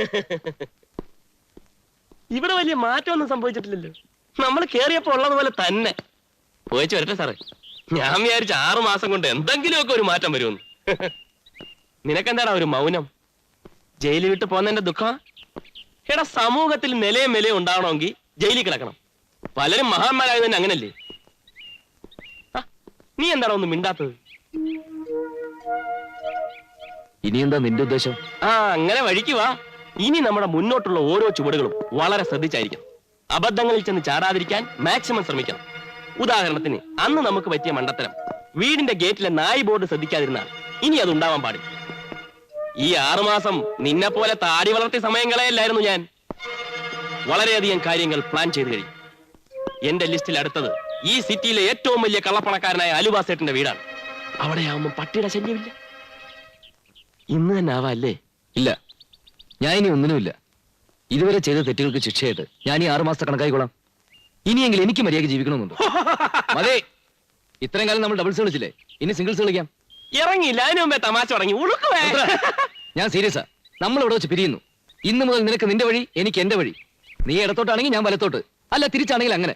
ഇവിടെ വലിയ മാറ്റമൊന്നും സംഭവിച്ചിട്ടില്ലല്ലോ. നമ്മൾ കേറിയപ്പോ ഉള്ളതുപോലെ തന്നെ. പോയിച്ചു വരട്ടെ സാറേ. ഞാൻ വിചാരിച്ച ആറു മാസം കൊണ്ട് എന്തെങ്കിലുമൊക്കെ ഒരു മാറ്റം വരുമെന്ന്. നിനക്കെന്താടാ ഒരു മൗനം? ജയിലിൽ വിട്ട് പോന്നതിന്റെ ദുഃഖം? എടാ സമൂഹത്തിൽ നിലയും വിലയും ഉണ്ടാവണമെങ്കിൽ ജയിലിൽ കിടക്കണം. പലരും മഹാന്മാരായത് തന്നെ അങ്ങനല്ലേ? നീ എന്താണോ ഒന്നും മിണ്ടാത്തത്? ഇനി എന്താ നിന്റെ ഉദ്ദേശം? ആ അങ്ങനെ വഴിക്ക് വാ. ഇനി നമ്മുടെ മുന്നോട്ടുള്ള ഓരോ ചുവടുകളും വളരെ ശ്രദ്ധിച്ചായിരിക്കണം. അബദ്ധങ്ങളിൽ ചെന്ന് ചാടാതിരിക്കാൻ മാക്സിമം ശ്രമിക്കണം. ഉദാഹരണത്തിന് അന്ന് നമുക്ക് പറ്റിയ മണ്ടത്തരം. വീടിന്റെ ഗേറ്റിലെ നായ് ബോർഡ് ശ്രദ്ധിക്കാതിരുന്നാൽ ഇനി അത് ഉണ്ടാവാൻ പാടില്ല. ഈ ആറുമാസം നിന്നെ പോലെ താടി വളർത്തിയ സമയങ്ങളെയല്ലായിരുന്നു ഞാൻ. വളരെയധികം കാര്യങ്ങൾ പ്ലാൻ ചെയ്തു കഴിഞ്ഞു. എന്റെ ലിസ്റ്റിൽ അടുത്തത് ഈ സിറ്റിയിലെ ഏറ്റവും വലിയ കള്ളപ്പണക്കാരനായ അലുവാസേട്ടന്റെ വീടാണ്. അവിടെയാവുമ്പോൾ പട്ടിയുടെ ശല്യമില്ല. ഇന്ന് തന്നെ ആവാ അല്ലേ? ഇല്ല. ഞാൻ ഇനി ഒന്നിനുമില്ല. ഇതുവരെ ചെയ്ത തെറ്റുകൾക്ക് ശിക്ഷയായിട്ട് ഞാൻ ഈ ആറു മാസത്തെ കണക്കായിക്കോളാം. ഇനിയെങ്കിലും എനിക്ക് മര്യാദയ്ക്ക് ജീവിക്കണമെന്നുണ്ട്. ഇത്രയും കാലം നമ്മൾ ഡബിൾസ് കളിച്ചില്ലേ? ഇനി സിംഗിൾസ് കളിക്കാം. ഇറങ്ങിയില്ല. അതിനു മുമ്പേ തമാശ തുടങ്ങി ഉളുക്കുവേ. ഞാൻ സീരിയസാ നമ്മൾ ഇവിടെ വെച്ച് പിരിയുന്നു. ഇന്ന് മുതൽ നിനക്ക് നിന്റെ വഴി എനിക്ക് എന്റെ വഴി. നീ ഇടത്തോട്ടാണെങ്കിൽ ഞാൻ വലത്തോട്ട്. അല്ല തിരിച്ചാണെങ്കിൽ അങ്ങനെ.